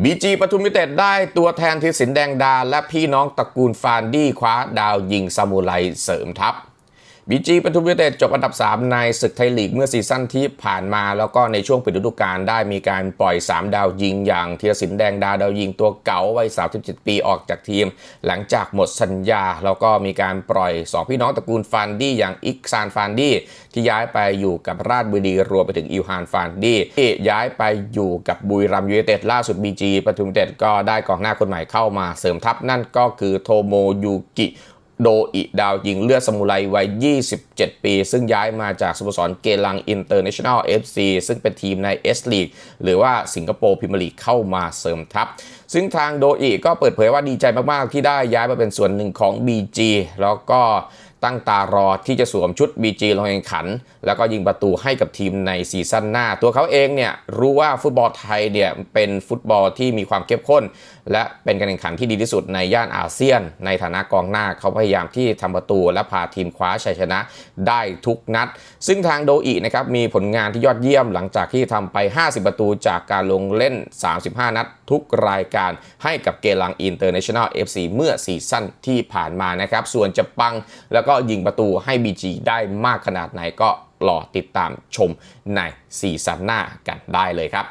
บีจีปทุมยูเต็ดได้ตัวแทนทีสินแดงดา และพี่น้องตระกูลฟานดี้คว้าดาวยิงซามูไรเสริมทัพ บีจีปทุมยูไนเต็ดจบอันดับ 3 ในศึกไทยลีกเมื่อซีซั่นที่ผ่านมาแล้วก็ในช่วงปิดฤดูกาลได้มีการปล่อย 3 ดาวยิงอย่างเทียสินแดงดาดาวยิงตัวเก่าวัย 37 ปีออกจากทีม หลังจากหมดสัญญา แล้วก็มีการปล่อย 2 พี่น้องตระกูลฟานดี้อย่างอิกซานฟานดี้ที่ย้ายไปอยู่กับราชบุรีรวมไปถึงอิวฮานฟานดี้ที่ย้ายไปอยู่กับบุรีรัมย์ยูไนเต็ดล่าสุดบีจีปทุมยูไนเต็ดก็ได้กองหน้าคนใหม่เข้ามาเสริมทัพนั่นก็คือโทโมยูกิ โดอิดาวยิงเลือดสมุไรวัย 27 ปี ซึ่งย้ายมาจากสโมสรเกลังอินเตอร์เนชั่นแนลเอฟซีซึ่งเป็นทีมในเอสลีกหรือว่าสิงคโปร์พรีเมียร์ลีกเข้ามาเสริมทัพ ซึ่งทางโดอิก็เปิดเผยว่าดีใจมาก ๆ ที่ได้ย้ายมาเป็นส่วนหนึ่งของ BG แล้วก็ ตั้งตารอที่จะสวมชุด BG ลงแข่งขัน แล้วก็ยิงประตูให้กับทีมในซีซั่นหน้า ตัวเขาเองเนี่ยรู้ว่าฟุตบอลไทยเนี่ยเป็นฟุตบอลที่มีความเข้มข้น และเป็นการแข่งขันที่ดีที่สุดในย่านอาเซียน ในฐานะกองหน้าเขาพยายามที่ทำประตู และพาทีมคว้าชัยชนะได้ทุกนัด ซึ่งทางโดอินะครับมีผลงานที่ยอดเยี่ยมหลังจากที่ทำไป 50 ประตูจากการลงเล่น 35 นัด ทุกรายการให้กับเกลังอินเตอร์เนชั่นแนล FC เมื่อซีซั่นที่ผ่านมานะครับส่วนจะปังแล้วก็ก็ยิงประตูให้ BG ได้มากขนาดไหนก็รอติดตามชมในซีซั่นหน้ากันได้เลยครับ